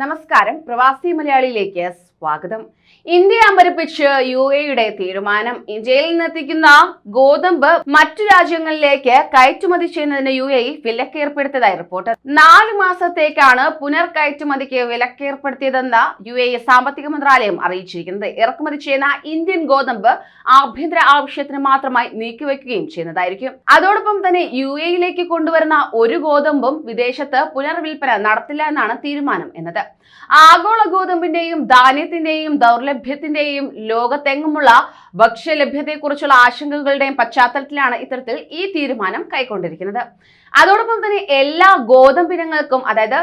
നമസ്കാരം. പ്രവാസി മലയാളിയിലേക്ക് സ്വാഗതം. ഇന്ത്യ അമ്പരപ്പിച്ച് യു എയുടെ തീരുമാനം. ഇന്ത്യയിൽ നിന്നെത്തിക്കുന്ന ഗോതമ്പ് മറ്റു രാജ്യങ്ങളിലേക്ക് കയറ്റുമതി ചെയ്യുന്നതിന് യു എ വിലക്ക് ഏർപ്പെടുത്തിയതായി റിപ്പോർട്ട്. നാല് മാസത്തേക്കാണ് പുനർ കയറ്റുമതിക്ക് വിലക്ക് ഏർപ്പെടുത്തിയതെന്ന് യു എ സാമ്പത്തിക മന്ത്രാലയം അറിയിച്ചിരിക്കുന്നത്. ഇറക്കുമതി ചെയ്യുന്ന ഇന്ത്യൻ ഗോതമ്പ് ആഭ്യന്തര ആവശ്യത്തിന് മാത്രമായി നീക്കിവെക്കുകയും ചെയ്യുന്നതായിരിക്കും. അതോടൊപ്പം തന്നെ യു എയിലേക്ക് കൊണ്ടുവരുന്ന ഒരു ഗോതമ്പും വിദേശത്ത് പുനർവിൽപ്പന നടത്തില്ല എന്നാണ് തീരുമാനം എന്നത്. ആഗോള ഗോതമ്പിന്റെയും ധാന്യത്തിന്റെയും ദൗർലഭ്യത്തിന്റെയും ലോകത്തെങ്ങുമുള്ള ഭക്ഷ്യലഭ്യതയെക്കുറിച്ചുള്ള ആശങ്കകളുടെയും പശ്ചാത്തലത്തിലാണ് ഇത്തരത്തിൽ ഈ തീരുമാനം കൈക്കൊണ്ടിരിക്കുന്നത്. അതോടൊപ്പം തന്നെ എല്ലാ ഗോതമ്പിനങ്ങൾക്കും അതായത്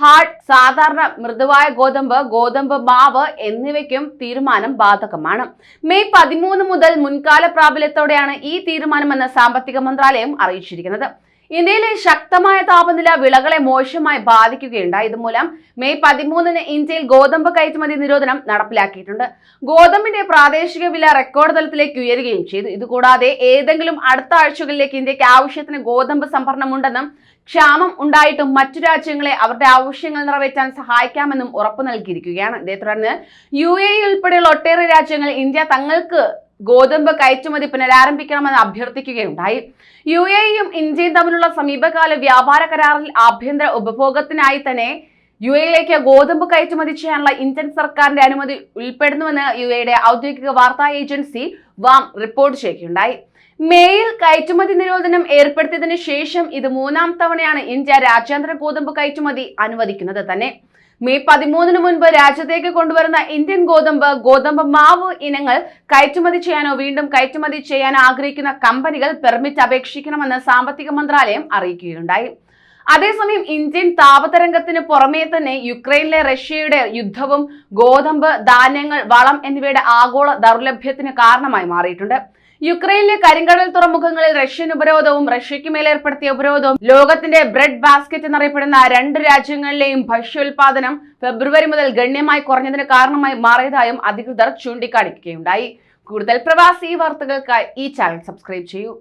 ഹാർഡ് സാധാരണ മൃദുവായ ഗോതമ്പ് ഗോതമ്പ് മാവ് എന്നിവയ്ക്കും തീരുമാനം ബാധകമാണ്. മെയ് പതിമൂന്ന് മുതൽ മുൻകാല പ്രാബല്യത്തോടെയാണ് ഈ തീരുമാനമെന്ന് സാമ്പത്തിക മന്ത്രാലയം അറിയിച്ചിരിക്കുന്നത്. ഇന്ത്യയിലെ ശക്തമായ താപനില വിളകളെ മോശമായി ബാധിക്കുകയുണ്ടായി. ഇതുമൂലം മെയ് പതിമൂന്നിന് ഇന്ത്യയിൽ ഗോതമ്പ് കയറ്റുമതി നിരോധനം നടപ്പിലാക്കിയിട്ടുണ്ട്. ഗോതമ്പിന്റെ പ്രാദേശിക വില റെക്കോർഡ് തലത്തിലേക്ക് ഉയരുകയും ചെയ്തു. ഇതുകൂടാതെ ഏതെങ്കിലും അടുത്ത ആഴ്ചകളിലേക്ക് ഇന്ത്യയ്ക്ക് ആവശ്യത്തിന് ഗോതമ്പ് സംഭരണമുണ്ടെന്നും ക്ഷാമം ഉണ്ടായിട്ടും മറ്റു രാജ്യങ്ങളെ അവരുടെ ആവശ്യങ്ങൾ നിറവേറ്റാൻ സഹായിക്കാമെന്നും ഉറപ്പു നൽകിയിരിക്കുകയാണ്. ഇതേ തുടർന്ന് യു എ ഉൾപ്പെടെയുള്ള ഒട്ടേറെ രാജ്യങ്ങൾ ഇന്ത്യ തങ്ങൾക്ക് ഗോതമ്പ് കയറ്റുമതി പുനരാരംഭിക്കണമെന്ന് അഭ്യർത്ഥിക്കുകയുണ്ടായി. യു എയും ഇന്ത്യയും തമ്മിലുള്ള സമീപകാല വ്യാപാര കരാറിൽ ആഭ്യന്തര ഉപഭോഗത്തിനായി തന്നെ യു എയിലേക്ക് ഗോതമ്പ് കയറ്റുമതി ചെയ്യാനുള്ള ഇന്ത്യൻ സർക്കാരിന്റെ അനുമതി ഉൾപ്പെടുന്നുവെന്ന് യു എയുടെ ഔദ്യോഗിക വാർത്താ ഏജൻസി വാം റിപ്പോർട്ട് ചെയ്യുകയുണ്ടായി. മേയിൽ കയറ്റുമതി നിരോധനം ഏർപ്പെടുത്തിയതിന് ശേഷം ഇത് മൂന്നാം തവണയാണ് ഇന്ത്യ രാജ്യാന്തര ഗോതമ്പ് കയറ്റുമതി അനുവദിക്കുന്നത്. തന്നെ മെയ് പതിമൂന്നിന് മുൻപ് രാജ്യത്തേക്ക് കൊണ്ടുവരുന്ന ഇന്ത്യൻ ഗോതമ്പ് ഗോതമ്പ് മാവ് ഇനങ്ങൾ കയറ്റുമതി ചെയ്യാനോ വീണ്ടും കയറ്റുമതി ചെയ്യാൻ ആഗ്രഹിക്കുന്ന കമ്പനികൾ പെർമിറ്റ് അപേക്ഷിക്കണമെന്ന് സാമ്പത്തിക മന്ത്രാലയം അറിയിക്കുകയുണ്ടായി. അതേസമയം ഇന്ത്യൻ താപതരംഗത്തിന് പുറമേ തന്നെ യുക്രൈനിലെ റഷ്യയുടെ യുദ്ധവും ഗോതമ്പ് ധാന്യങ്ങൾ വളം എന്നിവയുടെ ആഗോള ദൗർലഭ്യത്തിന് കാരണമായി മാറിയിട്ടുണ്ട്. യുക്രൈനിലെ കരിങ്കടൽ തുറമുഖങ്ങളിൽ റഷ്യൻ ഉപരോധവും റഷ്യയ്ക്ക് മേൽ ഏർപ്പെടുത്തിയ ഉപരോധവും ലോകത്തിന്റെ ബ്രെഡ് ബാസ്ക്കറ്റ് എന്നറിയപ്പെടുന്ന രണ്ട് രാജ്യങ്ങളിലെയും ഭക്ഷ്യോൽപാദനം ഫെബ്രുവരി മുതൽ ഗണ്യമായി കുറഞ്ഞതിന് കാരണമായി മാറിയതായും അധികൃതർ ചൂണ്ടിക്കാണിക്കുകയുണ്ടായി. കൂടുതൽ പ്രവാസി വാർത്തകൾക്കായി ഈ ചാനൽ സബ്സ്ക്രൈബ് ചെയ്യൂ.